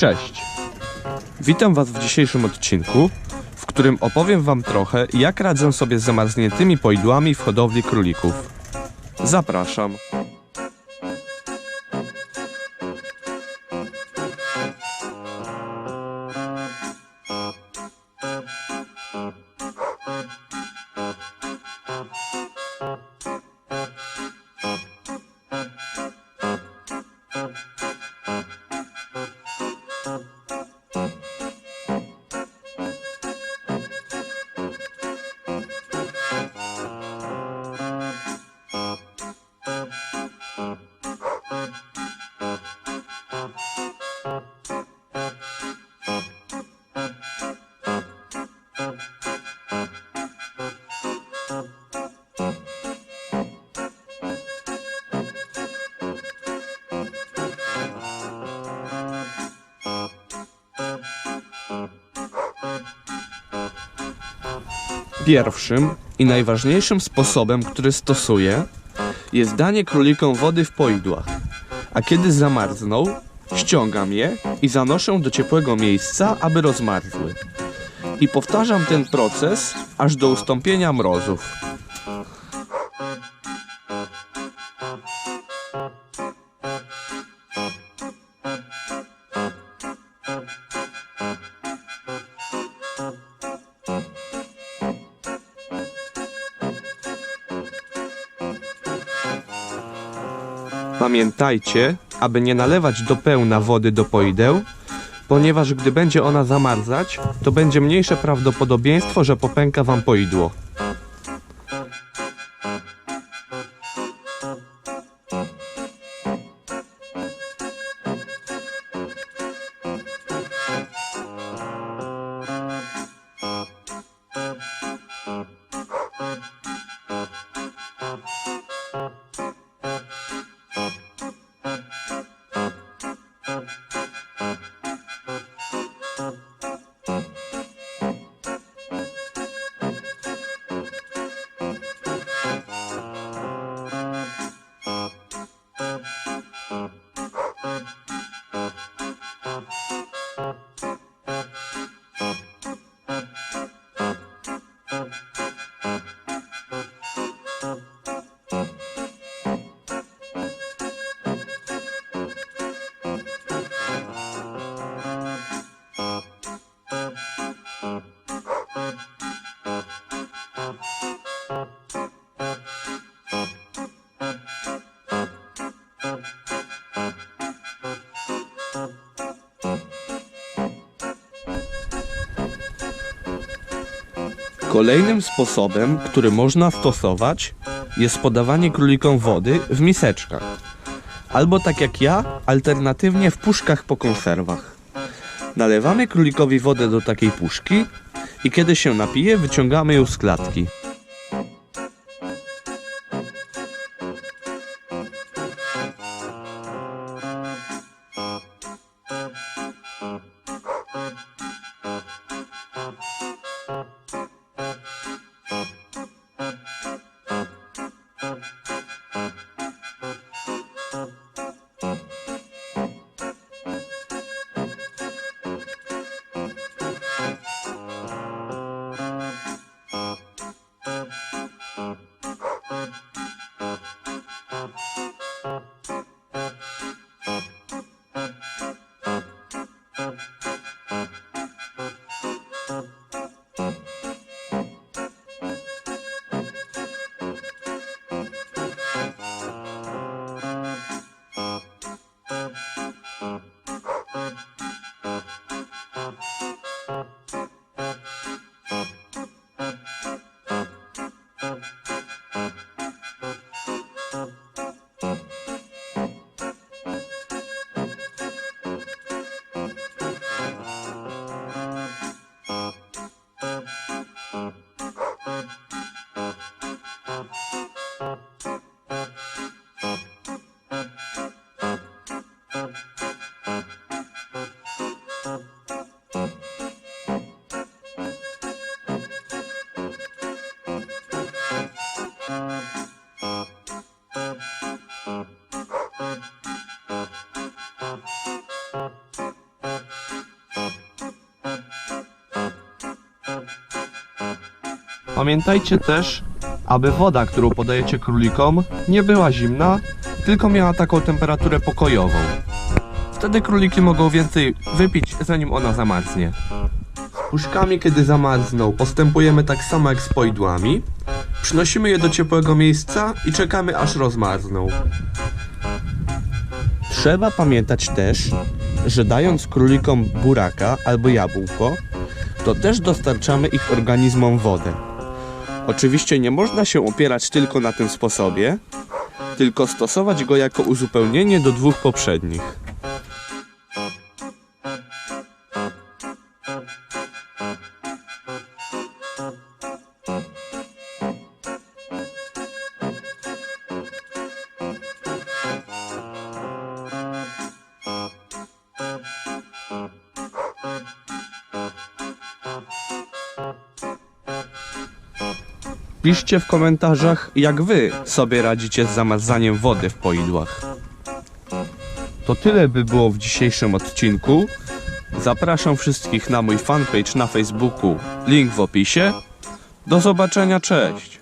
Cześć! Witam Was w dzisiejszym odcinku, w którym opowiem Wam trochę, jak radzę sobie z zamarzniętymi poidłami w hodowli królików. Zapraszam! Pierwszym i najważniejszym sposobem, który stosuję, jest danie królikom wody w poidłach. A kiedy zamarzną, ściągam je i zanoszę do ciepłego miejsca, aby rozmarzły. I powtarzam ten proces aż do ustąpienia mrozów. Pamiętajcie, aby nie nalewać do pełna wody do poideł, ponieważ gdy będzie ona zamarzać, to będzie mniejsze prawdopodobieństwo, że popęka wam poidło. Thank Kolejnym sposobem, który można stosować, jest podawanie królikom wody w miseczkach. Albo tak jak ja, alternatywnie w puszkach po konserwach. Nalewamy królikowi wodę do takiej puszki i kiedy się napije, wyciągamy ją z klatki. Thank Pamiętajcie też, aby woda, którą podajecie królikom, nie była zimna, tylko miała taką temperaturę pokojową. Wtedy króliki mogą więcej wypić, zanim ona zamarznie. Puszkami, kiedy zamarzną, postępujemy tak samo jak z poidłami. Przynosimy je do ciepłego miejsca i czekamy aż rozmarzną. Trzeba pamiętać też, że dając królikom buraka albo jabłko, to też dostarczamy ich organizmom wodę. Oczywiście nie można się opierać tylko na tym sposobie, tylko stosować go jako uzupełnienie do dwóch poprzednich. Piszcie w komentarzach, jak wy sobie radzicie z zamazaniem wody w poidłach. To tyle by było w dzisiejszym odcinku. Zapraszam wszystkich na mój fanpage na Facebooku. Link w opisie. Do zobaczenia, cześć!